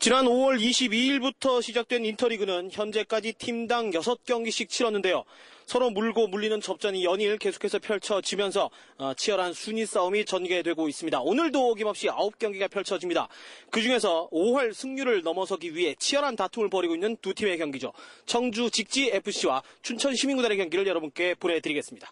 지난 5월 22일부터 시작된 인터리그는 현재까지 팀당 6경기씩 치렀는데요. 서로 물고 물리는 접전이 연일 계속해서 펼쳐지면서 어, 치열한 순위 싸움이 전개되고 있습니다. 오늘도 어김없이 9경기가 펼쳐집니다. 그중에서 5월 승률을 넘어서기 위해 치열한 다툼을 벌이고 있는 두 팀의 경기죠. 청주 직지 FC와 춘천 시민구단의 경기를 여러분께 보내드리겠습니다.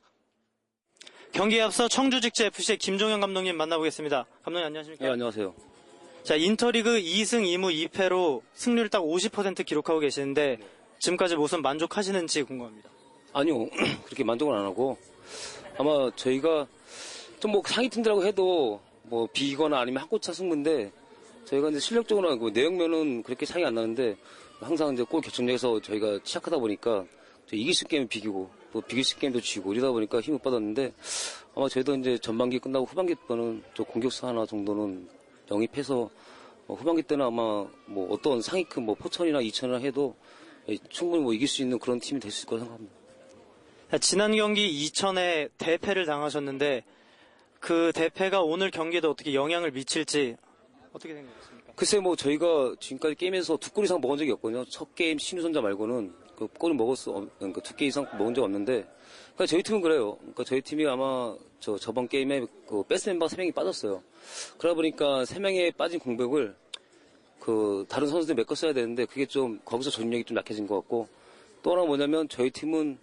경기에 앞서 청주 직지 FC의 김종현 감독님 만나보겠습니다. 감독님 안녕하십니까? 네, 안녕하세요. 자, 인터리그 2승 2무 2패로 승률 딱 50% 기록하고 계시는데 지금까지 모습 만족하시는지 궁금합니다. 아니요, 그렇게 만족은 안 하고 아마 저희가 좀 뭐 상위 팀들하고 해도 뭐 비거나 아니면 한 골차 승부인데 저희가 이제 실력적으로 그 내용면은 그렇게 차이 안 나는데 항상 이제 골 결정력에서 저희가 취약하다 보니까 저 이길 수 있는 게임은 비기고 또 비길 수 있는 게임도 지고 이러다 보니까 힘을 받았는데 아마 저희도 이제 전반기 끝나고 후반기 때는 저 공격수 하나 정도는 영입해서 어, 후반기 때는 아마 뭐 어떤 상위급 뭐 포천이나 이천이나 해도 예, 충분히 뭐 이길 수 있는 그런 팀이 될 수 있을 거라 생각합니다. 자, 지난 경기 2천에 대패를 당하셨는데 그 대패가 오늘 경기에도 어떻게 영향을 미칠지 어떻게 생각하십니까? 글쎄 뭐 저희가 지금까지 게임에서 두 골 이상 먹은 적이 없거든요. 첫 게임 신우선자 말고는 그 골을 없, 그러니까 두 게임 이상 먹은 적 없는데 그러니까 저희 팀은 그래요. 그러니까 저희 팀이 아마 저 저번 게임에 그 베스트 멤버 3명이 빠졌어요. 그러다 보니까 3명의 빠진 공백을 그 다른 선수들이 메꿔 써야 되는데 그게 좀 거기서 전력이 좀 약해진 것 같고 또 하나 뭐냐면 저희 팀은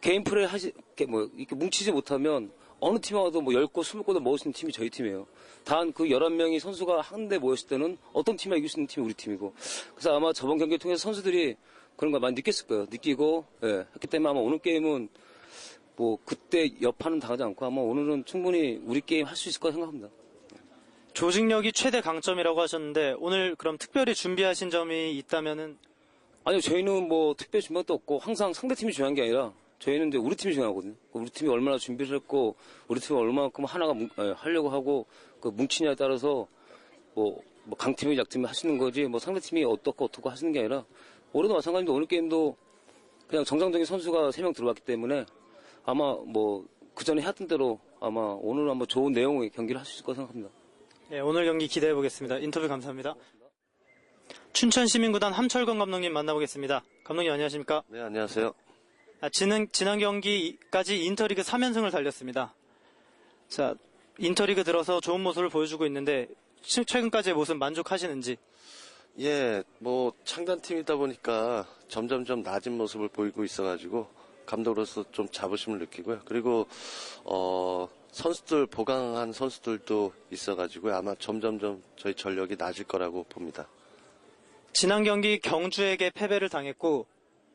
개인 플레이 하시 뭐 이렇게 뭉치지 못하면 어느 팀 와도 뭐 10골, 20골을 먹을 수 있는 팀이 저희 팀이에요. 단 그 11명이 선수가 한데 모였을 때는 어떤 팀이 이길 수 있는 팀이 우리 팀이고. 그래서 아마 저번 경기를 통해서 선수들이 그런 걸 많이 느꼈을 거예요. 느끼고, 예, 했기 때문에 아마 오늘 게임은 뭐 그때 여파는 당하지 않고 아마 오늘은 충분히 우리 게임 할 수 있을 거라 생각합니다. 조직력이 최대 강점이라고 하셨는데 오늘 그럼 특별히 준비하신 점이 있다면은 아니요, 저희는 뭐 특별히 중요한 것도 없고 항상 상대 팀이 중요한 게 아니라 저희는 이제 우리 팀이 중요하거든요. 우리 팀이 얼마나 준비를 했고 우리 팀이 얼마만큼 하나가 뭉- 예, 하려고 하고 그 뭉치냐에 따라서 뭐, 뭐 강팀이 약팀이 하시는 거지 뭐 상대 팀이 어떻고 어떻고 하시는 게 아니라 올해도 마찬가지인데 오늘 게임도 그냥 정상적인 선수가 3명 들어왔기 때문에 아마 뭐 그 전에 했던 대로 아마 오늘 한번 좋은 내용의 경기를 할 수 있을 거라 생각합니다. 예, 오늘 경기 기대해 보겠습니다. 인터뷰 감사합니다. 춘천 시민구단 함철건 감독님 만나보겠습니다. 감독님 안녕하십니까? 네, 안녕하세요. 아, 지난, 지난 경기까지 인터리그 3연승을 달렸습니다. 자, 인터리그 들어서 좋은 모습을 보여주고 있는데 최- 최근까지의 모습 만족하시는지 예, 뭐 창단팀이다 보니까 점점점 낮은 모습을 보이고 있어가지고 감독으로서 좀 자부심을 느끼고요. 그리고 어 선수들 보강한 선수들도 있어가지고 아마 점점점 저희 전력이 낮을 거라고 봅니다. 지난 경기 경주에게 패배를 당했고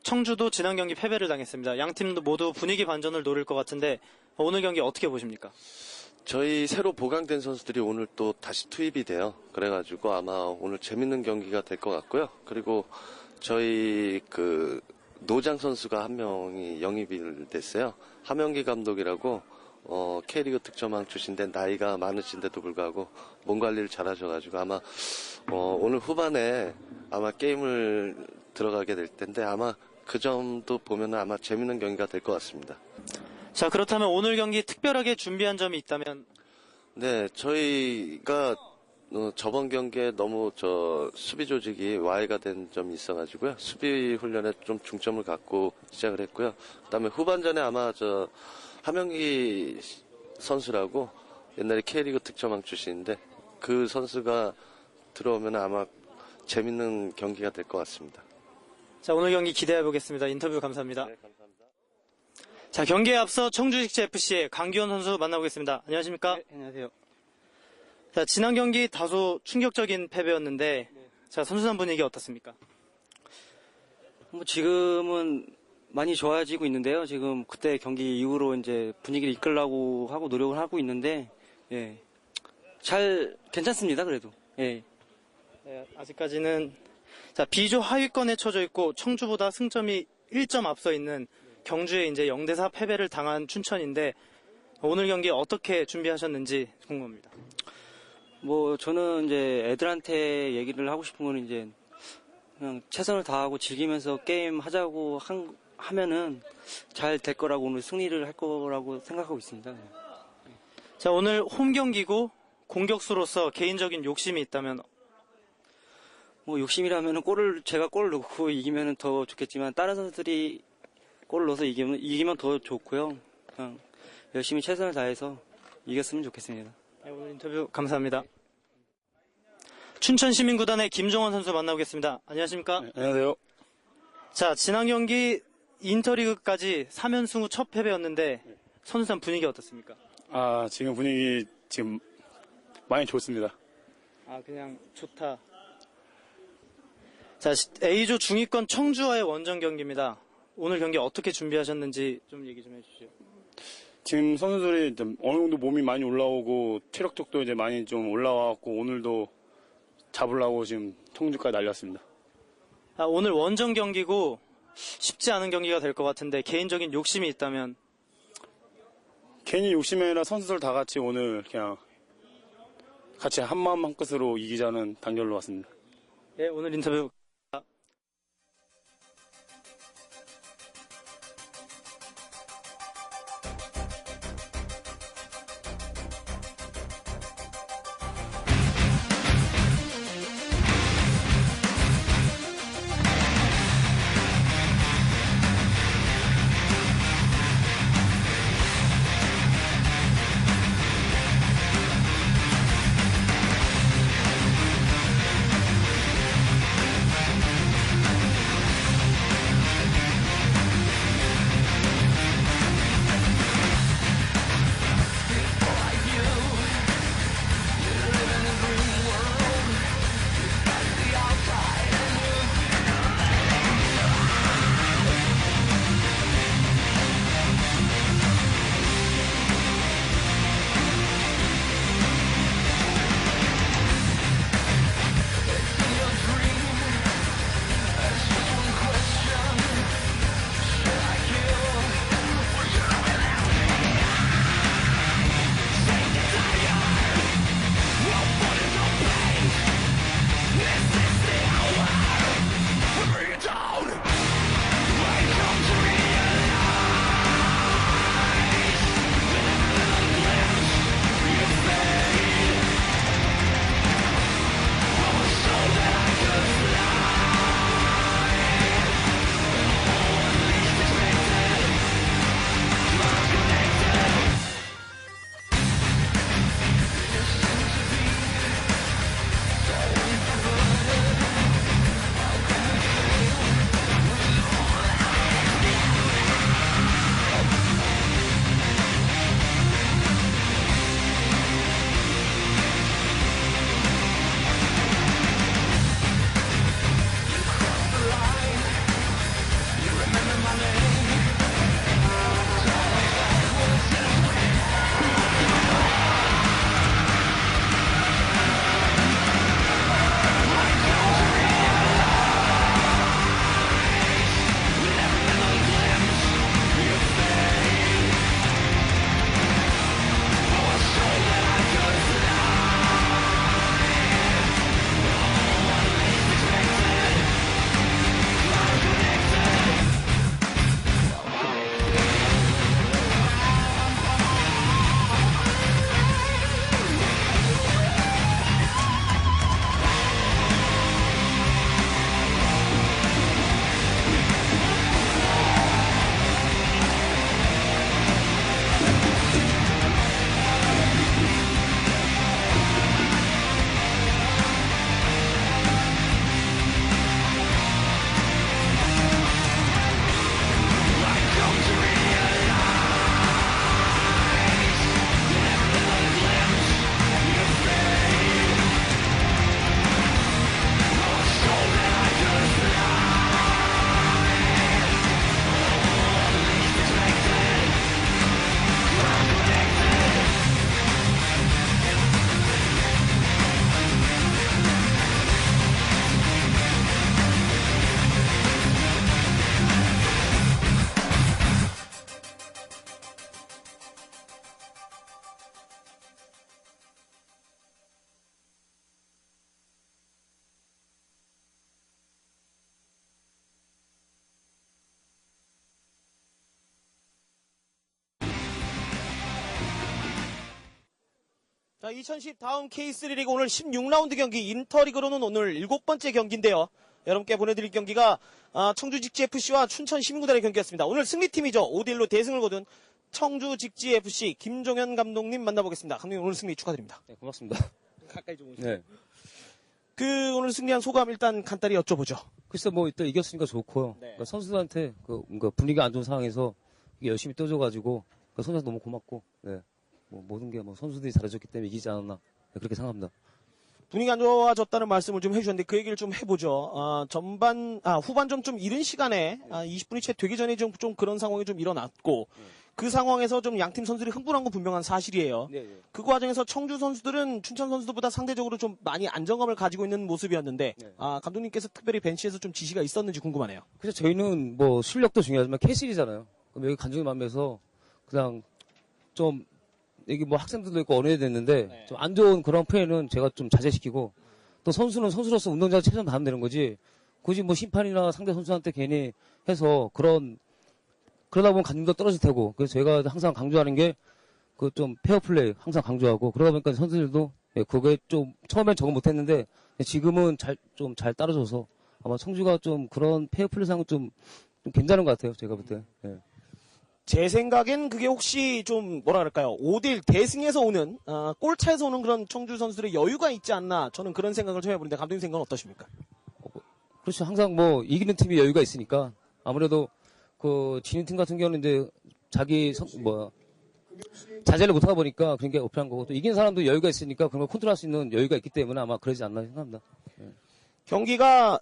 청주도 지난 경기 패배를 당했습니다. 양 팀도 모두 분위기 반전을 노릴 것 같은데 오늘 경기 어떻게 보십니까? 저희 새로 보강된 선수들이 오늘 또 다시 투입이 돼요. 그래가지고 아마 오늘 재밌는 경기가 될 것 같고요. 그리고 저희 그 노장 선수가 한 명이 영입이 됐어요. 하명기 감독이라고 어, K리그 득점왕 출신데 나이가 많으신데도 불구하고 몸 관리를 잘 하셔가지고 아마 어, 오늘 후반에 아마 게임을 들어가게 될 텐데 아마 그 점도 보면 아마 재밌는 경기가 될 것 같습니다. 자 그렇다면 오늘 경기 특별하게 준비한 점이 있다면 네, 저희가 어, 저번 경기에 너무 저 수비 조직이 와해가 된 점이 있어가지고요. 수비 훈련에 좀 중점을 갖고 시작을 했고요. 그다음에 후반전에 아마 저 하명기 선수라고 옛날에 K리그 득점왕 출신인데 그 선수가 들어오면 아마 재밌는 경기가 될 것 같습니다. 자 오늘 경기 기대해 보겠습니다. 인터뷰 감사합니다. 네, 감사합니다. 자 경기에 앞서 청주식지 FC의 강기원 선수 만나보겠습니다. 안녕하십니까? 네, 안녕하세요. 자 지난 경기 다소 충격적인 패배였는데 자 선수단 분위기 어떻습니까? 뭐 지금은 많이 좋아지고 있는데요. 지금 그때 경기 이후로 이제 분위기를 이끌려고 하고 노력을 하고 있는데, 예. 잘, 괜찮습니다, 그래도. 예. 네, 아직까지는 자 B조 하위권에 처져 있고 청주보다 승점이 1점 앞서 있는 경주에 이제 0대 4 패배를 당한 춘천인데 오늘 경기 어떻게 준비하셨는지 궁금합니다. 뭐 저는 이제 애들한테 얘기를 하고 싶은 거는 이제 그냥 최선을 다하고 즐기면서 게임 하자고 한, 하면은 잘 될 거라고 오늘 승리를 할 거라고 생각하고 있습니다. 자 오늘 홈 경기고 공격수로서 개인적인 욕심이 있다면 뭐 욕심이라면은 골을 제가 골을 넣고 이기면은 더 좋겠지만 다른 선수들이 골을 넣어서 이기면 이기면 더 좋고요. 그냥 열심히 최선을 다해서 이겼으면 좋겠습니다. 네, 오늘 인터뷰 감사합니다. 춘천 시민구단의 김종원 선수 만나보겠습니다. 안녕하십니까? 안녕하세요. 자, 지난 경기 인터리그까지 3연승 후 첫 패배였는데 선수단 분위기 어떻습니까? 아, 지금 분위기 지금 많이 좋습니다. 아, 그냥 좋다. 자, 시- A조 중위권 청주와의 원정 경기입니다. 오늘 경기 어떻게 준비하셨는지 좀 얘기 좀 해주시죠. 지금 선수들이 좀 어느 정도 몸이 많이 올라오고 체력적도 이제 많이 좀 올라와갖고 오늘도 잡으려고 지금 청주까지 날렸습니다. 아, 오늘 원정 경기고 쉽지 않은 경기가 될 것 같은데 개인적인 욕심이 있다면 괜히 욕심이 아니라 선수들 다 같이 오늘 그냥 같이 한마음 한끝으로 이기자는 단결로 왔습니다. 예, 오늘 인터뷰 자, 2010 다음 K3 리그 오늘 16라운드 경기 인터리그로는 오늘 7번째 경기인데요. 여러분께 보내드릴 경기가 아, 청주 직지FC와 춘천 시민구단의 경기였습니다. 오늘 승리팀이죠. 5대1로 대승을 거둔 청주 직지FC 김종현 감독님 만나보겠습니다. 감독님 오늘 승리 축하드립니다. 네, 고맙습니다. 가까이 좀 오시죠. 네. 그 오늘 승리한 소감 일단 간단히 여쭤보죠. 글쎄 뭐 일단 이겼으니까 좋고요. 네. 그러니까 선수들한테 그 뭔가 분위기가 안 좋은 상황에서 열심히 떠줘가지고 그 선수한테 너무 고맙고 네. 뭐 모든 게 뭐 선수들이 잘해줬기 때문에 이기지 않았나 네, 그렇게 생각합니다. 분위기 안 좋아졌다는 말씀을 좀 해주셨는데 그 얘기를 좀 해보죠. 아, 전반, 아, 후반 좀좀 이른 시간에 아, 20분이 채 되기 전에 좀, 좀 그런 상황이 좀 일어났고 그 상황에서 좀 양팀 선수들이 흥분한 건 분명한 사실이에요. 네, 그 과정에서 청주 선수들은 춘천 선수들보다 상대적으로 좀 많이 안정감을 가지고 있는 모습이었는데 네. 아, 감독님께서 특별히 벤치에서 좀 지시가 있었는지 궁금하네요. 그래서 저희는 뭐 실력도 중요하지만 캐실이잖아요. 그럼 여기 간중이 맘에서 그냥 좀 여기 뭐 학생들도 있고 어린애도 있는데 네. 좀안 좋은 그런 플레이는 제가 좀 자제시키고 또 선수는 선수로서 운동장 최선 다하면 되는 거지 굳이 뭐 심판이나 상대 선수한테 괜히 해서 그런 그러다 보면 간중도 떨어질 테고 그래서 제가 항상 강조하는 게 그 좀 페어 플레이 항상 강조하고 그러다 보니까 선수들도 예, 그게 좀 처음엔 적응 못했는데 지금은 잘 좀잘 따라줘서 아마 청주가 좀 그런 페어 플레이 상은 좀, 좀 괜찮은 것 같아요 제가 볼 때. 예. 제 생각엔 그게 혹시 좀 뭐라 그럴까요? 5대1 대승에서 오는 아, 골차에서 오는 그런 청주 선수들의 여유가 있지 않나 저는 그런 생각을 좀 해보는데 감독님 생각은 어떠십니까? 그렇죠. 항상 뭐 이기는 팀이 여유가 있으니까 아무래도 그 지는 팀 같은 경우는 이제 자기 성, 뭐 자제를 못하다 보니까 그런 게 어필한 거고 또 이긴 사람도 여유가 있으니까 그런 걸 컨트롤할 수 있는 여유가 있기 때문에 아마 그러지 않나 생각합니다. 경기가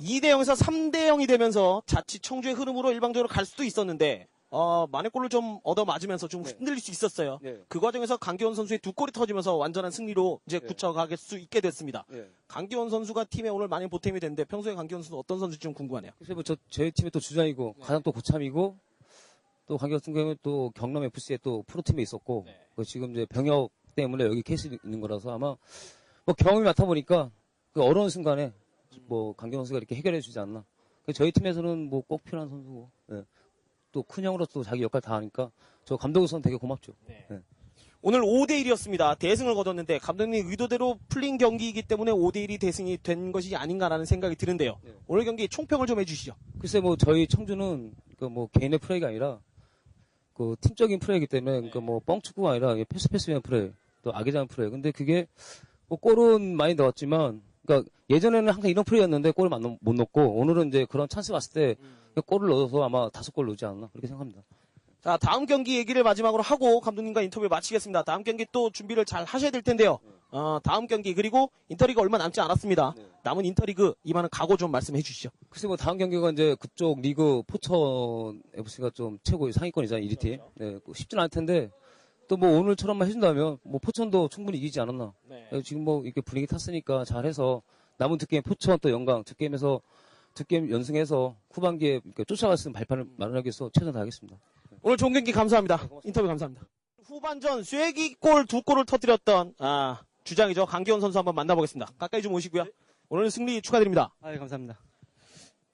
2대 0에서 3대 0이 되면서 자칫 청주의 흐름으로 일방적으로 갈 수도 있었는데 어, 만회골을 좀 얻어 맞으면서 좀 흔들릴 수 있었어요. 네. 그 과정에서 강기원 선수의 두 골이 터지면서 완전한 승리로 이제 네. 굳혀가게 수 있게 됐습니다. 네. 강기원 선수가 팀에 오늘 많이 보탬이 됐는데 평소에 강기원 선수 어떤 선수인지 좀 궁금하네요. 그래서 뭐저 저희 팀의 또 주장이고 가장 또 고참이고 또 같은 경우는 또 경남 FC에 또 프로팀에 있었고 그 지금 이제 병역 때문에 여기 케이스 있는 거라서 아마 뭐 경험이 많다 보니까 그 어려운 순간에 뭐 강경 선수가 이렇게 해결해 주지 않나. 그래서 저희 팀에서는 뭐 꼭 필요한 선수고 예. 또 큰 형으로서 자기 역할 다 하니까 저 감독으로서는 되게 고맙죠. 오늘 5대 1이었습니다. 대승을 거뒀는데 감독님 의도대로 풀린 경기이기 때문에 5대 1이 대승이 된 것이 아닌가라는 생각이 드는데요. 네. 오늘 경기 총평을 좀 해주시죠. 글쎄 뭐 저희 청주는 그 뭐 개인의 플레이가 아니라 그 팀적인 플레이이기 때문에 그뭐 뻥축구가 아니라 패스 패스 위한 플레이 또 악의적인 플레이 근데 그게 뭐 골은 많이 넣었지만 그러니까 예전에는 항상 이런 플레이였는데 골을 못 넣고 오늘은 이제 그런 찬스 왔을 때 골을 넣어서 아마 다섯 골 넣지 않나 그렇게 생각합니다. 자, 다음 경기 얘기를 마지막으로 하고 감독님과 인터뷰 마치겠습니다. 다음 경기 또 준비를 잘 하셔야 될 텐데요. 어, 다음 경기 그리고 인터리그 얼마 남지 않았습니다. 남은 인터리그 이만한 각오 좀 말씀해 주시죠. 글쎄 뭐 다음 경기가 이제 그쪽 리그 포천 FC가 좀 최고 상위권이잖아요 1위 팀. 네, 그 쉽진 않을 텐데 또 뭐 오늘처럼만 해준다면 뭐 포천도 충분히 이기지 않았나. 네, 지금 뭐 이렇게 분위기 탔으니까 잘해서 남은 두 게임 포천 또 영광 두 게임에서 두 게임 연승해서 후반기에 쫓아갈 수 있는 발판을 마련하기 위해서 최선 다하겠습니다. 오늘 좋은 경기 감사합니다. 인터뷰 감사합니다. 후반전 쐐기골 두 골을 터뜨렸던 아, 주장이죠. 강기원 선수 한번 만나보겠습니다. 가까이 좀 오시고요. 오늘 승리 축하드립니다. 아, 감사합니다.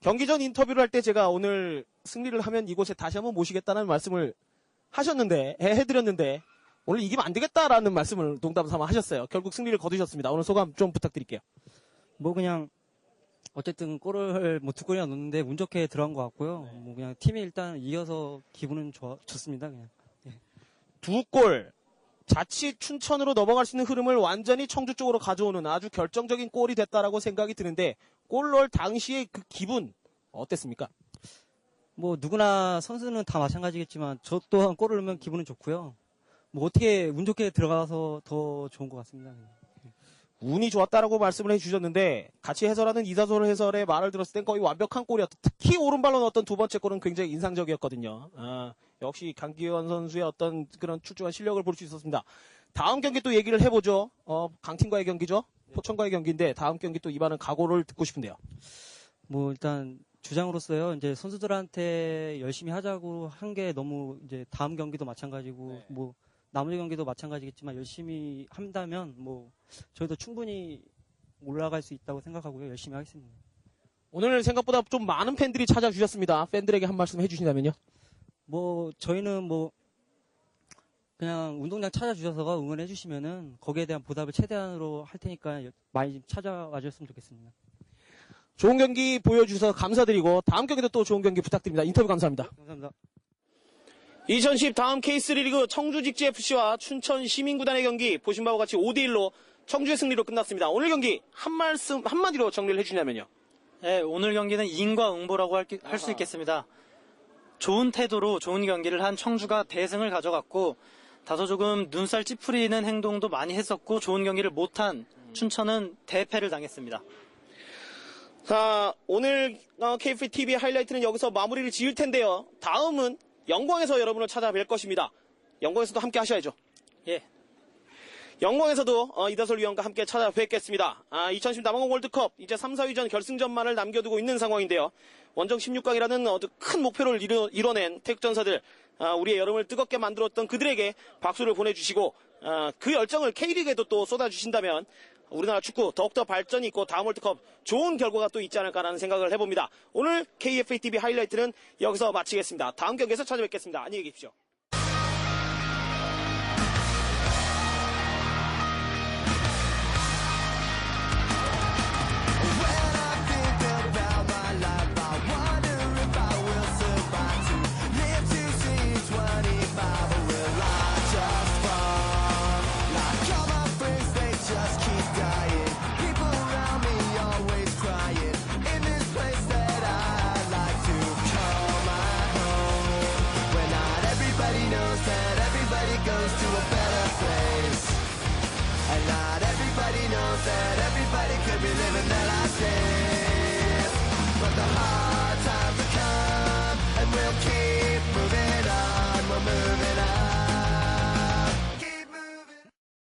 경기 전 인터뷰를 할 때 제가 오늘 승리를 하면 이곳에 다시 한번 모시겠다는 말씀을 하셨는데 해- 해드렸는데 오늘 이기면 안 되겠다라는 말씀을 농담 삼아 하셨어요. 결국 승리를 거두셨습니다. 오늘 소감 좀 부탁드릴게요. 뭐 그냥 어쨌든 골을 뭐 두 골이나 넣는데 운 좋게 들어간 것 같고요. 뭐 그냥 팀이 일단 이겨서 기분은 좋아, 좋습니다. 그냥. 두 골. 자칫 춘천으로 넘어갈 수 있는 흐름을 완전히 청주 쪽으로 가져오는 아주 결정적인 골이 됐다라고 생각이 드는데 골 넣을 당시의 그 기분 어땠습니까? 뭐 누구나 선수는 다 마찬가지겠지만 저 또한 골을 넣으면 기분은 좋고요. 뭐 어떻게 운 좋게 들어가서 더 좋은 것 같습니다. 운이 좋았다라고 말씀을 해주셨는데 같이 해설하는 이사솔 해설의 말을 들었을 땐 거의 완벽한 골이었다. 특히 오른발로 넣었던 두 번째 골은 굉장히 인상적이었거든요. 아, 역시 강기원 선수의 어떤 그런 출중한 실력을 볼 수 있었습니다. 다음 경기 또 얘기를 해보죠. 어, 강팀과의 경기죠. 포천과의 경기인데 다음 경기 또 이반은 각오를 듣고 싶은데요. 뭐 일단 주장으로서요. 이제 선수들한테 열심히 하자고 한 게 너무 이제 다음 경기도 마찬가지고 뭐 나머지 경기도 마찬가지겠지만 열심히 한다면 뭐 저희도 충분히 올라갈 수 있다고 생각하고요. 열심히 하겠습니다. 오늘 생각보다 좀 많은 팬들이 찾아주셨습니다. 팬들에게 한 말씀 해주신다면요. 뭐 저희는 뭐 그냥 운동장 찾아주셔서 응원해 주시면은 거기에 대한 보답을 최대한으로 할 테니까 많이 좀 찾아와 주셨으면 좋겠습니다. 좋은 경기 보여주셔서 감사드리고 다음 경기도 또 좋은 경기 부탁드립니다. 인터뷰 감사합니다. 감사합니다. 2010 다음 K3 리그 청주 직지FC와 춘천 시민구단의 경기 보신 바와 같이 5대1로 청주의 승리로 끝났습니다. 오늘 경기 한 말씀, 한마디로 정리를 해주냐면요. 네, 오늘 경기는 인과 응보라고 할 수 있겠습니다. 좋은 태도로 좋은 경기를 한 청주가 대승을 가져갔고 다소 조금 눈살 찌푸리는 행동도 많이 했었고 좋은 경기를 못한 춘천은 대패를 당했습니다. 자, 오늘 K3 TV 하이라이트는 여기서 마무리를 지을 텐데요. 다음은 영광에서 여러분을 찾아뵐 것입니다. 영광에서도 함께 하셔야죠. 예, 영광에서도 어, 이다솔 위원과 함께 찾아뵙겠습니다. 아, 2010 남아공 월드컵 이제 3, 4위전 결승전만을 남겨두고 있는 상황인데요. 원정 16강이라는 아주 큰 목표를 이뤄, 낸 태극전사들 아, 우리의 여름을 뜨겁게 만들었던 그들에게 박수를 보내주시고 아, 그 열정을 K리그에도 또 쏟아주신다면 우리나라 축구 더욱더 발전이 있고 다음 월드컵 좋은 결과가 또 있지 않을까라는 생각을 해봅니다. 오늘 KFA TV 하이라이트는 여기서 마치겠습니다. 다음 경기에서 찾아뵙겠습니다. 안녕히 계십시오.